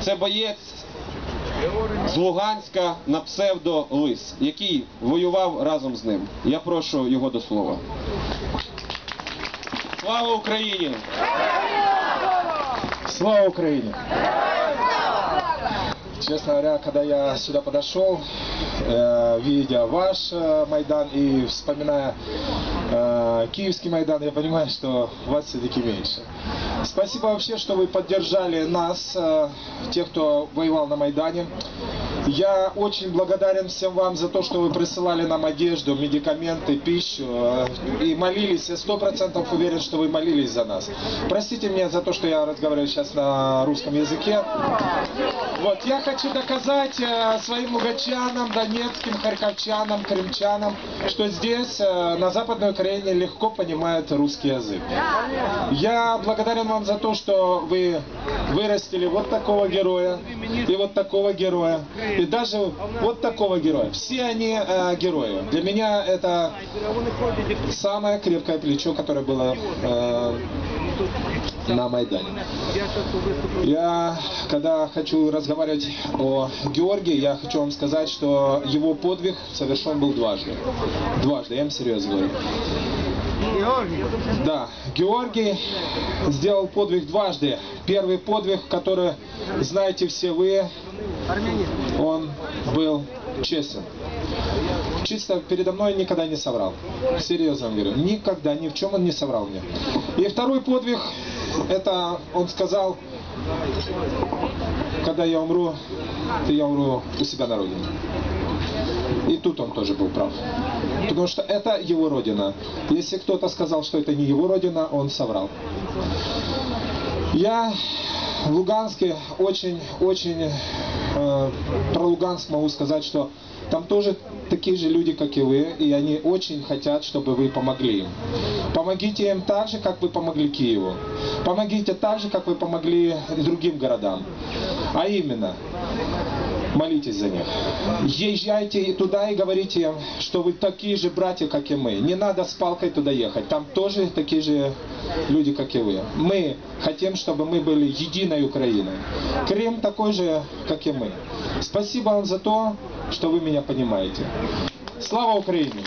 Це боєць з Луганська на псевдо Лис, який воював разом з ним. Я прошу його до слова. Слава Україні! Слава Украине! Честно говоря, когда я сюда подошел, э, видя ваш э, Майдан и вспоминая э, Киевский Майдан, я понимаю, что вас все-таки меньше. Спасибо вообще, что вы поддержали нас, э, тех, кто воевал на Майдане. Я очень благодарен всем вам за то, что вы присылали нам одежду, медикаменты, пищу э, и молились. Я сто процентов уверен, что вы молились за нас. Простите меня за то, что я разговариваю сейчас на русском языке. Вот, я хочу доказать э, своим лугачанам, донецким, харьковчанам, крымчанам, что здесь, э, на Западной Украине, легко понимают русский язык. Я благодарен вам за то, что вы вырастили вот такого героя и вот такого героя, и даже вот такого героя. Все они э, герои. Для меня это самое крепкое плечо, которое было э, на Майдане. Я, когда хочу разговаривать о Георгии, я хочу вам сказать, что его подвиг совершен был дважды. Дважды, я вам серьезно говорю. Да, Георгий сделал подвиг дважды. Первый подвиг, который знаете все вы, он был честен. Чисто передо мной никогда не соврал. Серьезно говорю. Никогда, ни в чем он не соврал мне. И второй подвиг, это он сказал, когда я умру, то я умру у себя на родине. И тут он тоже был прав. Потому что это его родина. Если кто-то сказал, что это не его родина, он соврал. Я в Луганске очень-очень э, про Луганск могу сказать, что там тоже такие же люди, как и вы, и они очень хотят, чтобы вы помогли им. Помогите им так же, как вы помогли Киеву. Помогите так же, как вы помогли другим городам. А именно, молитесь за них. Езжайте туда и говорите что вы такие же братья, как и мы. Не надо с палкой туда ехать. Там тоже такие же люди, как и вы. Мы хотим, чтобы мы были единой Украиной. Крым такой же, как и мы. Спасибо вам за то, что вы меня понимаете. Слава Украине!